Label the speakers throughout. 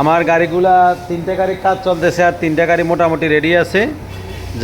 Speaker 1: আমার গাড়িগুলা তিনটে গাড়ির কাজ চলতেছে আর তিনটে গাড়ি মোটামুটি রেডি আছে।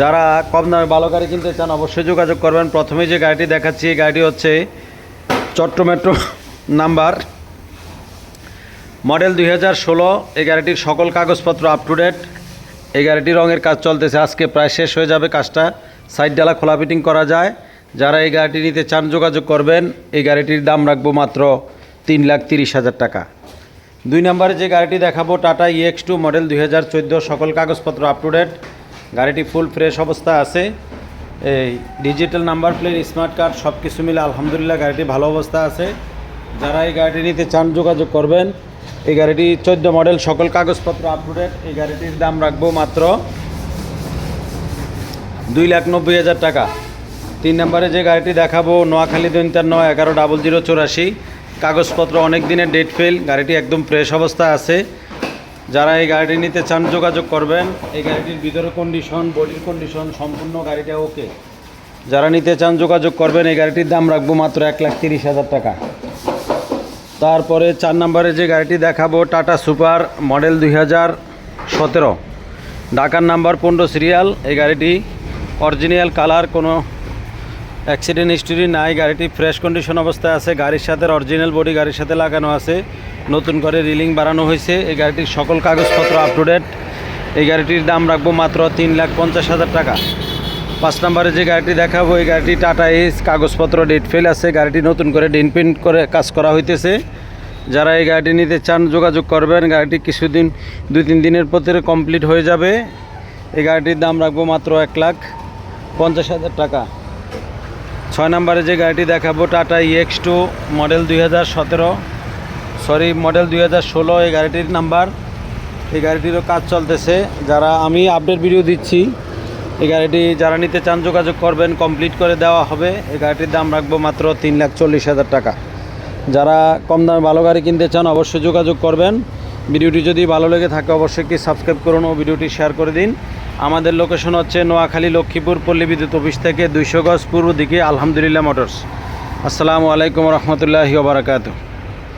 Speaker 1: যারা কম দামে ভালো গাড়ি কিনতে চান অবশ্যই যোগাযোগ করবেন। প্রথমে যে গাড়িটি দেখাচ্ছি, এই গাড়িটি হচ্ছে চট্ট মেট্রো নাম্বার মডেল দুই হাজার ষোলো। এই গাড়িটির সকল কাগজপত্র আপ টু ডেট এই গাড়িটির রঙের কাজ চলতেছে, আজকে প্রায় শেষ হয়ে যাবে কাজটা। সাইড ডালা খোলা ফিটিং করা যায়। যারা এই গাড়িটি নিতে চান যোগাযোগ করবেন। এই গাড়িটির দাম রাখব মাত্র তিন লাখ তিরিশ হাজার টাকা। দুই নম্বরে যে গাড়িটি দেখাবো, টাটা ইএক্স টু মডেল দুই হাজার চোদ্দ, সকল কাগজপত্র আপ টু ডেট গাড়িটি ফুল ফ্রেশ অবস্থা আছে। এই digital number plate smart card সব কিছু মিলে আলহামদুলিল্লাহ গাড়িটি ভালো অবস্থা আছে। যারা এই গাড়িটি নিতে চান, যোগাযোগ করবেন। এই গাড়িটি চোদ্দ মডেল সকল কাগজপত্র আপ টু ডেট এই গাড়িটির দাম রাখব মাত্র দুই লাখ নব্বই হাজার টাকা। তিন নম্বরে যে গাড়িটি দেখাবো, নোয়াখালী দৈন্তার নয়, এগারো ডাবল জিরো চৌরাশি। কাগজপত্র অনেক দিনের ডেট ফেল গাড়িটি একদম ফ্রেশ অবস্থা আছে। যারা এই গাড়িটি নিতে চান, যোগাযোগ করবেন। এই গাড়িটির ভিতরে কন্ডিশন বডির কন্ডিশন সম্পূর্ণ গাড়িটা ওকে যারা নিতে চান, যোগাযোগ করবেন। এই গাড়িটির দাম রাখব মাত্র এক লাখ তিরিশ হাজার টাকা। তারপরে চার নম্বরে যে গাড়িটি দেখাবো টাটা সুপার মডেল দুই হাজার সতেরো। ঢাকার নাম্বার পনেরো সিরিয়াল এই গাড়িটি অরিজিনাল কালার কোনো অ্যাক্সিডেন্ট হিস্টোরি নাই, গাড়িটি ফ্রেশ কন্ডিশন অবস্থায় আছে, গাড়ির সাথে অরিজিনাল বডি গাড়ির সাথে লাগানো আছে, নতুন করে রিলিং বাড়ানো হয়েছে, এই গাড়িটির সকল কাগজপত্র আপ টু ডেট এই গাড়িটির দাম রাখব মাত্র তিন লাখ পঞ্চাশ হাজার টাকা। পাঁচ নম্বরে যে গাড়িটি দেখাবো, এই গাড়িটি টাটা এস কাগজপত্র ডেট ফেল আছে, গাড়িটি নতুন করে ডিন প্রিন্ট করে কাজ করা হইতেছে। যারা এই গাড়িটি নিতে চান, যোগাযোগ করবেন, গাড়িটি কিছুদিন দুই তিন দিনের ভিতরে কমপ্লিট হয়ে যাবে। এই গাড়িটির দাম রাখব মাত্র এক লাখ পঞ্চাশ হাজার টাকা। ছয় নম্বরে যে গাড়িটি দেখাবো টাটা ইএক্স টু মডেল দুই হাজার সতেরো। সরি মডেল দুই হাজার ষোলো, এই গাড়িটির নাম্বার এই গাড়িটিরও কাজ চলতেছে। যারা আমি আপডেট ভিডিও দিচ্ছি, এই গাড়িটি যারা নিতে চান যোগাযোগ করবেন কমপ্লিট করে দেওয়া হবে। এই গাড়িটির দাম রাখব মাত্র তিন লাখ চল্লিশ হাজার টাকা। যারা কম দামে ভালো গাড়ি কিনতে চান, অবশ্যই যোগাযোগ করবেন। ভিডিওটি যদি ভালো লেগে থাকে, অবশ্যই কি সাবস্ক্রাইব করুন ও ভিডিওটি শেয়ার করে দিন। আমাদের লোকেশন হচ্ছে নোয়াখালী লক্ষ্মীপুর পল্লী বিদ্যুৎ অফিস থেকে দুইশো গজ পূর্ব দিকে আলহামদুলিল্লাহ মোটরস। আসসালামু আলাইকুম রহমতুল্লাহি ওবরাকাতু